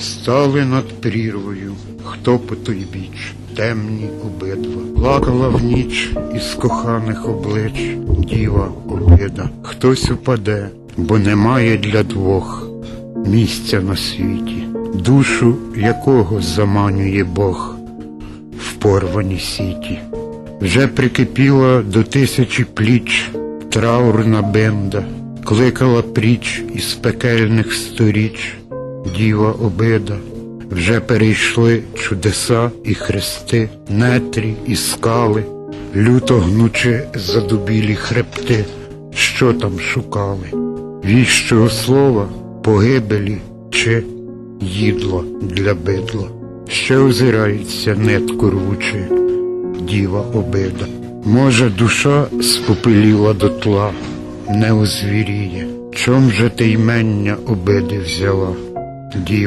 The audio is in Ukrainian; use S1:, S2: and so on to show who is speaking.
S1: Стали над прірвою, хто по той біч, темні обидва. Плакала в ніч із коханих облич діва обида. Хтось упаде, бо немає для двох місця на світі, душу якого заманює Бог в порвані сіті. Вже прикипіла до тисячі пліч траурна бенда, кликала пріч із пекельних сторіч, діва обида. Вже перейшли чудеса і хрести, нетрі і скали, люто гнучи задубілі хребти, що там шукали, віщого слова, погибелі чи їдла для бидла. Ще озирається нитку рвучи, діва обида. Може, душа спопиліла дотла, не озвіріє. Чом же ти ймення обиди взяла? Do you